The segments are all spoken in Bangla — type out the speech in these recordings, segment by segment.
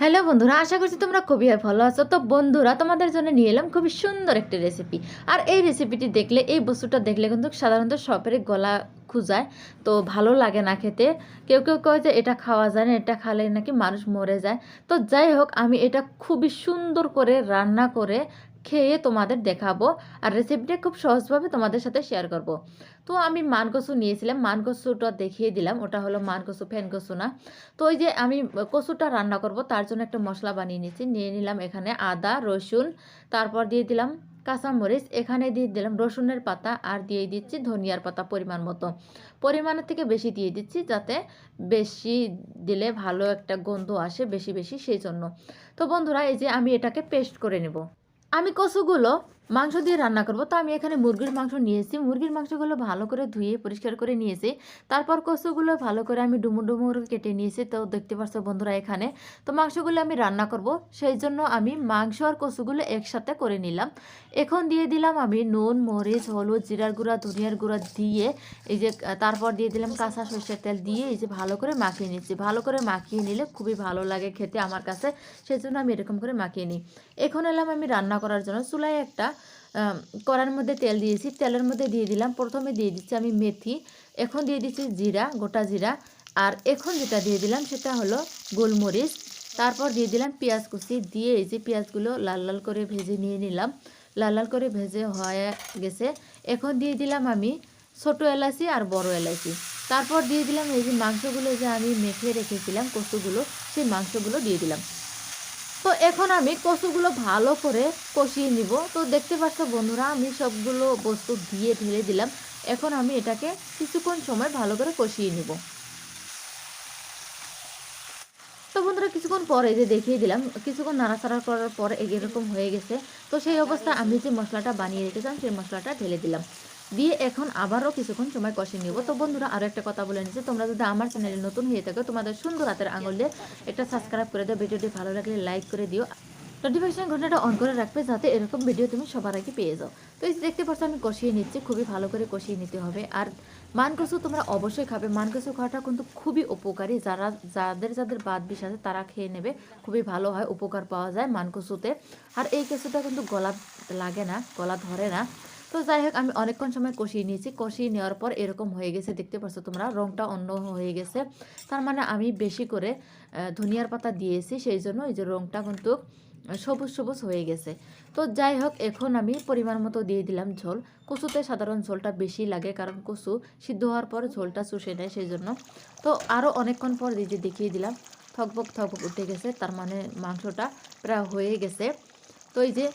হ্যালো বন্ধুরা, আশা করছি তোমরা খুবই ভালো আছো। তো বন্ধুরা, তোমাদের জন্য নিয়ে এলাম খুবই সুন্দর একটি রেসিপি আর এই রেসিপিটি দেখলে, এই বস্তুটা দেখলে কিন্তু সাধারণত সবের গলা খুঁজায়, তো ভালো লাগে না খেতে। কেউ কেউ কয় যে এটা খাওয়া যায় না, এটা খালে নাকি মানুষ মরে যায়। তো যাই হোক, আমি এটা খুবই সুন্দর করে রান্না করে খেয়ে তোমাদের দেখাবো আর রেসিপিটা খুব সহজভাবে তোমাদের সাথে শেয়ার করব। তো আমি মানকসু নিয়েছিলাম, মানকসুটা দেখিয়ে দিলাম, ওটা হলো মানকসু ফ্যান কসু না। তো ওই যে আমি কচুটা রান্না করব, তার জন্য একটা মশলা বানিয়ে নিয়েছি, নিয়ে নিলাম এখানে আদা, রসুন, তারপর দিয়ে দিলাম কাঁচামরিচ, এখানে দিয়ে দিলাম রসুনের পাতা আর দিয়ে দিচ্ছি ধনিয়ার পাতা পরিমাণ মতো। পরিমাণের থেকে বেশি দিয়ে দিচ্ছি যাতে বেশি দিলে ভালো একটা গন্ধ আসে বেশি বেশি, সেই জন্য। তো বন্ধুরা, এই যে আমি এটাকে পেস্ট করে নেব। আমি কচুগুলো মাংস দিয়ে রান্না করব। তো আমি এখানে মুরগির মাংস নিয়েছি মুরগির মাংসগুলো ভালো করে ধুয়ে পরিষ্কার করে নিয়েছি তারপর কচুগুলো ভালো করে আমি ডুমুর ডুমুর কেটে নিয়েছি তো দেখতে পাচ্ছ বন্ধুরা এখানে। তো মাংসগুলো আমি রান্না করব। সেই জন্য আমি মাংস আর কচুগুলো একসাথে করে নিলাম। এখন দিয়ে দিলাম আমি নুন, মরিচ, হলুদ, জিরার গুঁড়া, ধনিয়ার গুঁড়া দিয়ে এই যে, তারপর দিয়ে দিলাম কাঁচা সর্ষের তেল দিয়ে এই যে ভালো করে মাখিয়ে নিচ্ছি। ভালো করে মাখিয়ে নিলে খুবই ভালো লাগে খেতে আমার কাছে। সেই জন্য আমি এরকম করে মাখিয়ে নিই। এখন এলাম আমি রান্না করার জন্য। চুলায় একটা কড়ার মধ্যে তেল দিয়েছি। তেলের মধ্যে দিয়ে দিলাম। প্রথমে দিয়ে দিচ্ছি আমি মেথি, এখন দিয়ে দিচ্ছি জিরা, গোটা জিরা, আর এখন যেটা দিয়ে দিলাম সেটা হলো গোলমরিচ। তারপর দিয়ে দিলাম পেঁয়াজ কুচি। দিয়ে এই যে পেঁয়াজগুলো লাল লাল করে ভেজে নিয়ে নিলাম। লাল লাল করে ভেজে হয়ে গেছে। এখন দিয়ে দিলাম আমি ছোটো এলাচি আর বড় এলাচি। তারপর দিয়ে দিলাম এই যে মাংসগুলো যে আমি মেখে রেখেছিলাম কচুগুলো, সেই মাংসগুলো দিয়ে দিলাম। তো এখন আমি কচুগুলো ভালো করে কষিয়ে নিব। তো দেখতে পাচ্ছ বন্ধুরা, আমি সবগুলো বস্তু দিয়ে ঢেলে দিলাম। এখন আমি এটাকে কিছুক্ষণ সময় ভালো করে কষিয়ে নিব। তো বন্ধুরা, কিছুক্ষণ পরে যে দেখিয়ে দিলাম, কিছুক্ষণ নাড়াচাড়া করার পর এরকম হয়ে গেছে। তো সেই অবস্থায় আমি যে মশলাটা বানিয়ে রেখেছিলাম, সেই মশলাটা ঢেলে দিলাম। দিয়ে এখন আবারও কিছুক্ষণ সময় কষিয়ে নিব। তো বন্ধুরা আরও একটা কথা বলে নিচ্ছি। তোমরা যদি আমার চ্যানেলে নতুন হয়ে থাকো, তোমাদের সুন্দর হাতের আঙুল দিয়ে একটা সাবস্ক্রাইব করে দিও। ভিডিওটি ভালো লাগলে লাইক করে দিও। নোটিফিকেশন ঘন্টাটা অন করে রাখবে যাতে এরকম ভিডিও তুমি সবার আগে পেয়ে যাও। তো এই দেখতে পাচ্ছ, আমি কষিয়ে নিচ্ছি। খুবই ভালো করে কষিয়ে নিতে হবে। আর মানকসু তোমরা অবশ্যই খাবে। মানকসু খাওয়াটা কিন্তু খুবই উপকারী। যারা, যাদের যাদের বাদ বিষ আছে, তারা খেয়ে নেবে। খুবই ভালো হয়, উপকার পাওয়া যায় মানকসুতে। আর এই কেঁচুটা কিন্তু গলা লাগে না, গলা ধরে না। তো যাই হোক আমি অনেকক্ষণ সময় কষিয়ে নিয়েছি। কষিয়ে নেওয়ার পর এরকম হয়ে গেছে, দেখতে পাচ্ছ তোমরা, রংটা অন্য হয়ে গেছে। তার মানে আমি বেশি করে ধনিয়ার পাতা দিয়েছি, সেই জন্য এই যে রংটা কিন্তু সবুজ সবুজ হয়ে গেছে। তো যাই হোক এখন আমি পরিমাণ মতো দিয়ে দিলাম ঝোল। কচুতে সাধারণ ঝোলটা বেশি লাগে, কারণ কচু সিদ্ধ হওয়ার পর ঝোলটা চুষে নেয়, সেই জন্য। তো আরও অনেকক্ষণ পর এই যে দেখিয়ে দিলাম থকবক থকবক উঠে গেছে, তার মানে মাংসটা প্রায় হয়ে গেছে। তো এই যে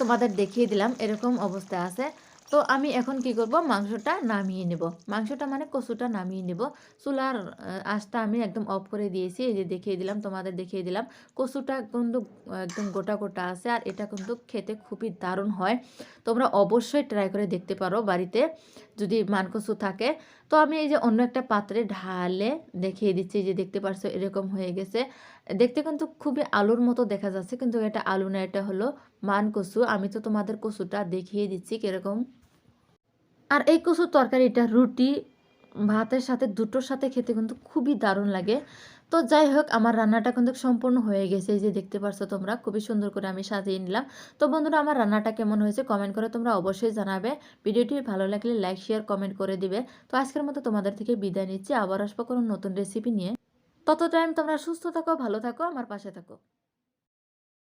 তোমাদের দেখিয়ে দিলাম, এরকম অবস্থা আছে। তো আমি এখন কি করব? মাংসটা নামিয়ে নেব। মাংসটা মানে কচুটা নামিয়ে নেব। চুলার আঁচটা আমি একদম অফ করে দিয়েছি। এই যে দেখিয়ে দিলাম, তোমাদের দেখিয়ে দিলাম। কচুটা কিন্তু, একদম গোটা গোটা আছে আর এটা কিন্তু খেতে খুবই দারুণ হয়। তোমরা অবশ্যই ট্রাই করে দেখতে পারো বাড়িতে। যদি মানকসু থাকে, তো আমি এই যে অন্য একটা পাত্রে ঢালে দেখিয়ে দিচ্ছি যে দেখতে পারছ এরকম হয়ে গেছে। দেখতে কিন্তু খুবই আলুর মতো দেখা যাচ্ছে, কিন্তু এটা আলু না, এটা হলো মানকসু। আমি তো তোমাদের কচুটা দেখিয়ে দিচ্ছি কীরকম। আর এই কচুর তরকারিটা রুটি, ভাতের সাথে দুটোর সাথে খেতে কিন্তু খুবই দারুণ লাগে। তো যাই হোক, আমার রান্নাটা কিন্তু সম্পূর্ণ হয়ে গেছে। এই যে দেখতে পারছ তোমরা, খুবই সুন্দর করে আমি সাজিয়ে নিলাম। তো বন্ধুরা, আমার রান্নাটা কেমন হয়েছে কমেন্ট করে তোমরা অবশ্যই জানাবে। ভিডিওটি ভালো লাগলে লাইক শেয়ার কমেন্ট করে দিবে। তো আজকের মতো তোমাদের থেকে বিদায় নিচ্ছি। আবার আসব কোনো নতুন রেসিপি নিয়ে। তত টাইম তোমরা সুস্থ থাকো, ভালো থাকো, আমার পাশে থাকো।